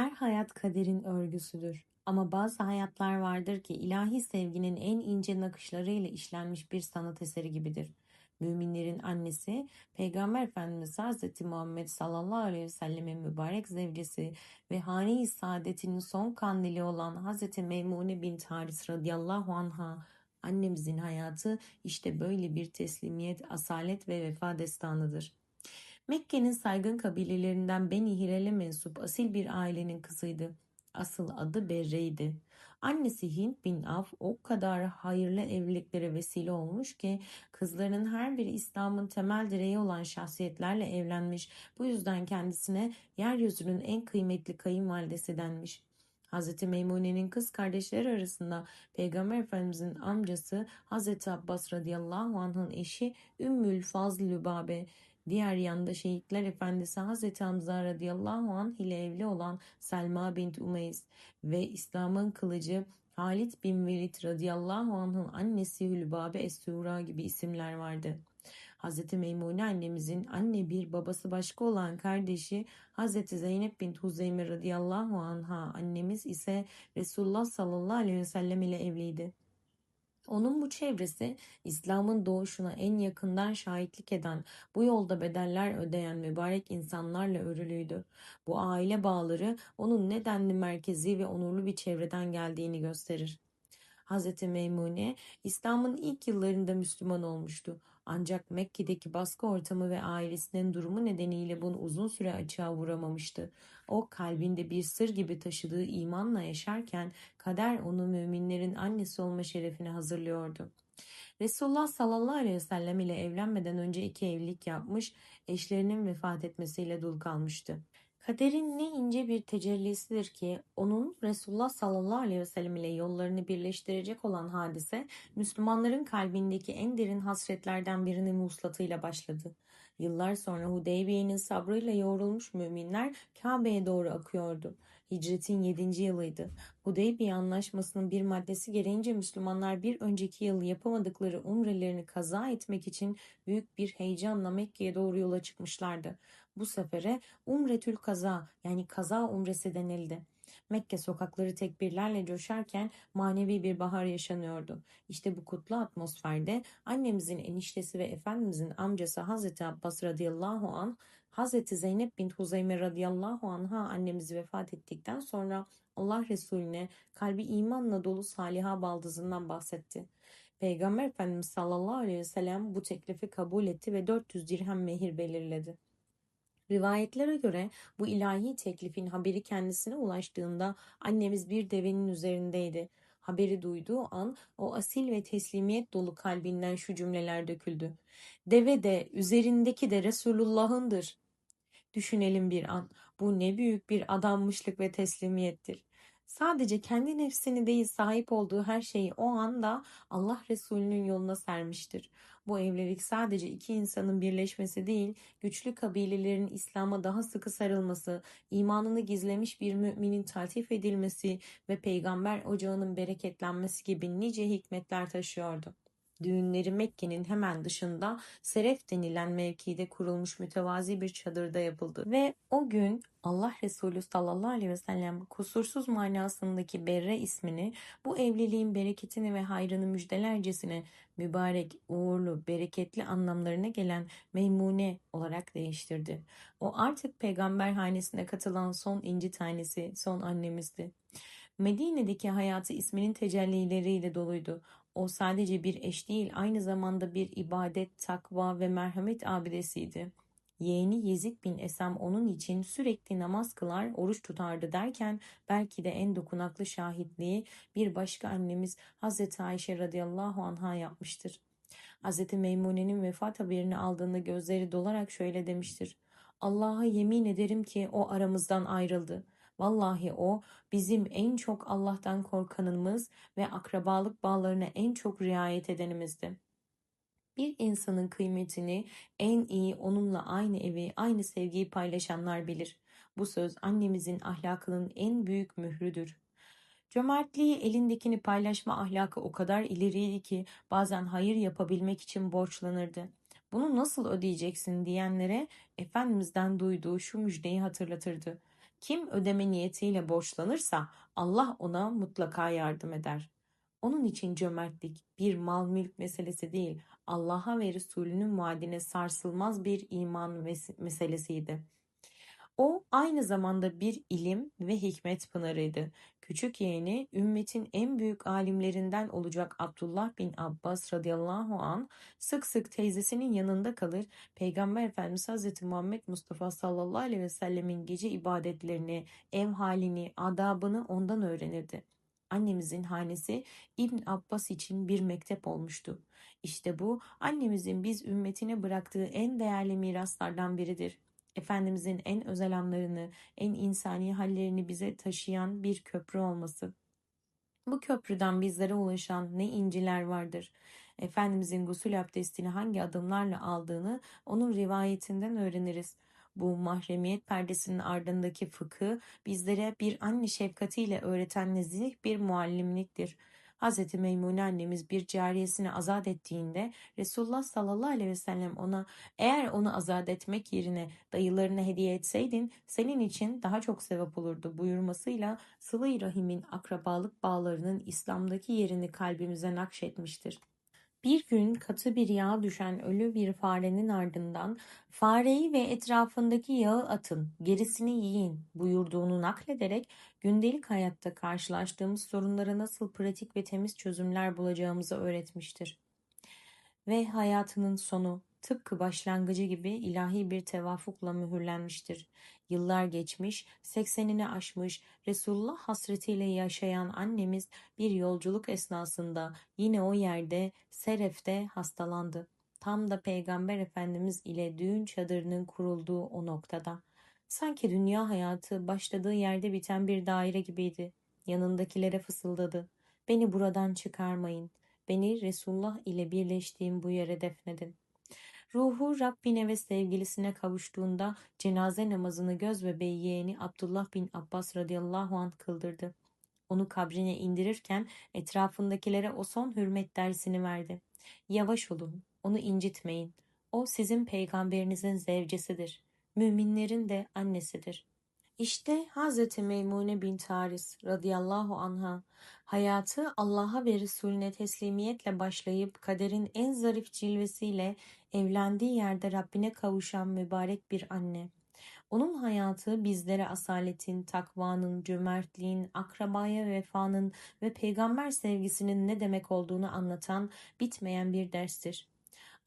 Her hayat kaderin örgüsüdür. Ama bazı hayatlar vardır ki ilahi sevginin en ince nakışlarıyla işlenmiş bir sanat eseri gibidir. Müminlerin annesi, Peygamber Efendimiz Hz. Muhammed sallallahu aleyhi ve sellemin mübarek zevcesi ve hane-i saadetinin son kandili olan Hz. Meymune bin Haris radıyallahu anha annemizin hayatı işte böyle bir teslimiyet, asalet ve vefa destanıdır. Mekke'nin saygın kabilelerinden Beni Hirel'e mensup asil bir ailenin kızıydı. Asıl adı Berre'ydi. Annesi Hint bin Af o kadar hayırlı evliliklere vesile olmuş ki kızlarının her biri İslam'ın temel direği olan şahsiyetlerle evlenmiş. Bu yüzden kendisine yeryüzünün en kıymetli kayınvalidesi denmiş. Hz. Meymune'nin kız kardeşleri arasında Peygamber Efendimizin amcası Hz. Abbas radıyallahu anh'ın eşi Ümmül Fazl Lübabe Diğer yanda şehitler efendisi Hazreti Hamza radıyallahu anh ile evli olan Selma bint Umeys ve İslam'ın kılıcı Halit bin Velid radıyallahu anh'ın annesi Hülbabe Es-Sura gibi isimler vardı. Hazreti Meymune annemizin anne bir babası başka olan kardeşi Hazreti Zeynep bint Huzeyme radıyallahu anha annemiz ise Resulullah sallallahu aleyhi ve sellem ile evliydi. Onun bu çevresi İslam'ın doğuşuna en yakından şahitlik eden, bu yolda bedeller ödeyen mübarek insanlarla örülüydü. Bu aile bağları onun nedenli merkezi ve onurlu bir çevreden geldiğini gösterir. Hz. Meymune İslam'ın ilk yıllarında Müslüman olmuştu. Ancak Mekke'deki baskı ortamı ve ailesinin durumu nedeniyle bunu uzun süre açığa vuramamıştı. O kalbinde bir sır gibi taşıdığı imanla yaşarken kader onu müminlerin annesi olma şerefine hazırlıyordu. Resulullah sallallahu aleyhi ve sellem ile evlenmeden önce iki evlilik yapmış, eşlerinin vefat etmesiyle dul kalmıştı. Kaderin ne ince bir tecellisidir ki onun Resulullah sallallahu aleyhi ve sellem ile yollarını birleştirecek olan hadise Müslümanların kalbindeki en derin hasretlerden birinin vuslatıyla başladı. Yıllar sonra Hudeybiye'nin sabrıyla yoğrulmuş müminler Kabe'ye doğru akıyordu. Hicretin 7. yılıydı. Hudeybiye anlaşmasının bir maddesi gereğince Müslümanlar bir önceki yıl yapamadıkları umrelerini kaza etmek için büyük bir heyecanla Mekke'ye doğru yola çıkmışlardı. Bu sefere Umretül Kaza yani kaza umresi denildi. Mekke sokakları tekbirlerle coşarken manevi bir bahar yaşanıyordu. İşte bu kutlu atmosferde annemizin eniştesi ve Efendimizin amcası Hazreti Abbas radıyallahu an Hazreti Zeynep bin Huzeyme radıyallahu anha annemizi vefat ettikten sonra Allah Resulüne kalbi imanla dolu saliha baldızından bahsetti. Peygamber Efendimiz sallallahu aleyhi ve sellem bu teklifi kabul etti ve 400 dirhem mehir belirledi. Rivayetlere göre bu ilahi teklifin haberi kendisine ulaştığında annemiz bir devenin üzerindeydi. Haberi duyduğu an o asil ve teslimiyet dolu kalbinden şu cümleler döküldü. Deve de üzerindeki de Resulullah'ındır. Düşünelim bir an. Bu ne büyük bir adanmışlık ve teslimiyettir. Sadece kendi nefsini değil sahip olduğu her şeyi o anda Allah Resulü'nün yoluna sermiştir. Bu evlilik sadece iki insanın birleşmesi değil, güçlü kabilelerin İslam'a daha sıkı sarılması, imanını gizlemiş bir müminin taltif edilmesi ve peygamber ocağının bereketlenmesi gibi nice hikmetler taşıyordu. Düğünleri Mekke'nin hemen dışında Seref denilen mevkide kurulmuş mütevazi bir çadırda yapıldı. Ve o gün Allah Resulü sallallahu aleyhi ve sellem kusursuz manasındaki Berre ismini bu evliliğin bereketini ve hayrını müjdelercesine mübarek, uğurlu, bereketli anlamlarına gelen Meymune olarak değiştirdi. O artık peygamber hanesine katılan son inci tanesi, son annemizdi. Medine'deki hayatı isminin tecellileriyle doluydu. O sadece bir eş değil, aynı zamanda bir ibadet, takva ve merhamet abidesiydi. Yeğeni Yezid bin Esem onun için sürekli namaz kılar, oruç tutardı derken belki de en dokunaklı şahitliği bir başka annemiz Hazreti Ayşe radıyallahu anha yapmıştır. Hazreti Meymune'nin vefat haberini aldığında gözleri dolarak şöyle demiştir. Allah'a yemin ederim ki o aramızdan ayrıldı. Vallahi o bizim en çok Allah'tan korkanımız ve akrabalık bağlarına en çok riayet edenimizdi. Bir insanın kıymetini en iyi onunla aynı evi, aynı sevgiyi paylaşanlar bilir. Bu söz annemizin ahlakının en büyük mührüdür. Cömertliği elindekini paylaşma ahlakı o kadar ileriydi ki bazen hayır yapabilmek için borçlanırdı. Bunu nasıl ödeyeceksin diyenlere Efendimiz'den duyduğu şu müjdeyi hatırlatırdı. Kim ödeme niyetiyle borçlanırsa Allah ona mutlaka yardım eder. Onun için cömertlik bir mal mülk meselesi değil, Allah'a ve Resulünün vaadine sarsılmaz bir iman meselesiydi. O aynı zamanda bir ilim ve hikmet pınarıydı. Küçük yeğeni ümmetin en büyük alimlerinden olacak Abdullah bin Abbas radıyallahu an sık sık teyzesinin yanında kalır. Peygamber Efendimiz Hazreti Muhammed Mustafa sallallahu aleyhi ve sellemin gece ibadetlerini, ev halini, adabını ondan öğrenirdi. Annemizin hanesi İbn Abbas için bir mektep olmuştu. İşte bu annemizin biz ümmetine bıraktığı en değerli miraslardan biridir. Efendimizin en özel anlarını, en insani hallerini bize taşıyan bir köprü olması. Bu köprüden bizlere ulaşan ne inciler vardır. Efendimizin gusül abdestini hangi adımlarla aldığını onun rivayetinden öğreniriz. Bu mahremiyet perdesinin ardındaki fıkı bizlere bir anne şefkatiyle öğreten nezih bir muallimliktir. Hz. Meymune annemiz bir cariyesini azat ettiğinde Resulullah sallallahu aleyhi ve sellem ona eğer onu azat etmek yerine dayılarına hediye etseydin senin için daha çok sevap olurdu buyurmasıyla sıvı rahimin akrabalık bağlarının İslam'daki yerini kalbimize nakşetmiştir. Bir gün katı bir yağ düşen ölü bir farenin ardından fareyi ve etrafındaki yağı atın, gerisini yiyin buyurduğunu naklederek gündelik hayatta karşılaştığımız sorunlara nasıl pratik ve temiz çözümler bulacağımızı öğretmiştir. Ve hayatının sonu tıpkı başlangıcı gibi ilahi bir tevafukla mühürlenmiştir. Yıllar geçmiş, seksenini aşmış, Resulullah hasretiyle yaşayan annemiz bir yolculuk esnasında yine o yerde Seref'te hastalandı. Tam da Peygamber Efendimiz ile düğün çadırının kurulduğu o noktada. Sanki dünya hayatı başladığı yerde biten bir daire gibiydi. Yanındakilere fısıldadı. Beni buradan çıkarmayın. Beni Resulullah ile birleştiğim bu yere defnedin. Ruhu Rabbine ve sevgilisine kavuştuğunda cenaze namazını göz bebeği yeğeni Abdullah bin Abbas radıyallahu anh kıldırdı. Onu kabrine indirirken etrafındakilere o son hürmet dersini verdi. Yavaş olun, onu incitmeyin. O sizin peygamberinizin zevcesidir. Müminlerin de annesidir. İşte Hz. Meymune bin Taris radıyallahu anha hayatı Allah'a ve Resulüne teslimiyetle başlayıp kaderin en zarif cilvesiyle evlendiği yerde Rabbine kavuşan mübarek bir anne. Onun hayatı bizlere asaletin, takvanın, cömertliğin, akrabaya vefanın ve peygamber sevgisinin ne demek olduğunu anlatan bitmeyen bir derstir.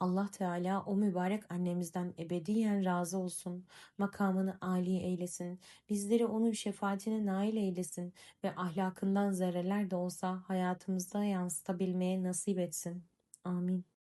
Allah Teala o mübarek annemizden ebediyen razı olsun, makamını âli eylesin, bizleri onun şefaatine nail eylesin ve ahlakından zerreler de olsa hayatımızda yansıtabilmeye nasip etsin. Amin.